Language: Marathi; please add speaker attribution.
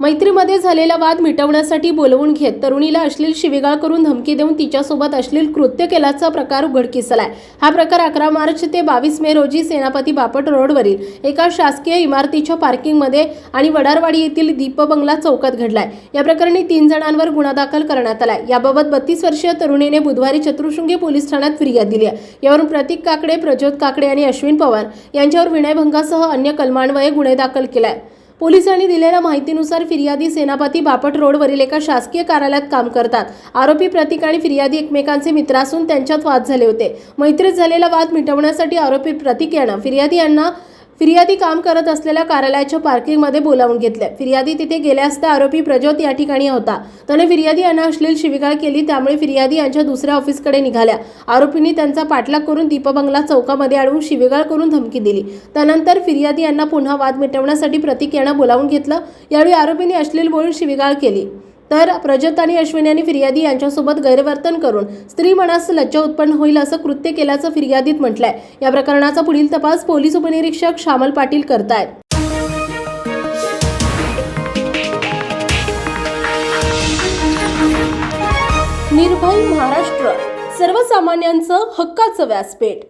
Speaker 1: मैत्रीमध्ये झालेला वाद मिटवण्यासाठी बोलवून घेत तरुणीला अश्लील शिवीगाळ करून धमकी देऊन तिच्यासोबत अश्लील कृत्य केल्याचा प्रकार उघडकीस आलाय हा प्रकार अकरा मार्च ते बावीस मे रोजी सेनापती बापट रोडवरील एका शासकीय इमारतीच्या पार्किंगमध्ये आणि वडारवाडी येथील दीपबंगला चौकात घडलाय. या प्रकरणी तीन जणांवर गुन्हा दाखल करण्यात आलाय. याबाबत बत्तीस वर्षीय तरुणीने बुधवारी चतुर्शृंगी पोलीस ठाण्यात फिर्याद दिली आहे. यावरून प्रतीक काकडे प्रज्योत काकडे आणि अश्विन पवार यांच्यावर विनयभंगासह अन्य कलमान्वये गुन्हे दाखल केलाय. पोलिसांनी दिलेल्या माहितीनुसार फिर्यादी सेनापती बापट रोडवरील एका शासकीय कार्यालयात काम करतात. आरोपी प्रतीक आणि फिर्यादी एकमेकांचे मित्र असून त्यांच्यात वाद झाले होते. मैत्रीत झालेला वाद मिटवण्यासाठी आरोपी प्रतीक यांना फिर्यादी यांना फिर्यादी काम करत असलेल्या कार्यालयाच्या पार्किंगमध्ये बोलावून घेतले. फिर्यादी तिथे गेले असता आरोपी प्रज्योत या ठिकाणी होता. त्याने फिर्यादी यांना अश्लील शिवीगाळ केली त्यामुळे फिर्यादी यांच्या दुसऱ्या ऑफिसकडे निघाल्या. आरोपींनी त्यांचा पाठलाग करून दीपबंगला चौकामध्ये अडवून शिवीगाळ करून धमकी दिली. त्यानंतर फिर्यादी यांना पुन्हा वाद मिटवण्यासाठी प्रतीक यांना बोलावून घेतलं. यावेळी आरोपींनी अश्लील बोलून शिवीगाळ केली. तर प्रजत आणि अश्विन यांनी फिर्यादी यांच्यासोबत गैरवर्तन करून स्त्री मनास लज्जा उत्पन्न होईल असं कृत्य केल्याचं फिर्यादीत म्हटलंय. या प्रकरणाचा पुढील तपास पोलीस उपनिरीक्षक श्यामल पाटील करतायत. निर्भय महाराष्ट्र सर्वसामान्यांचं हक्काचं व्यासपीठ.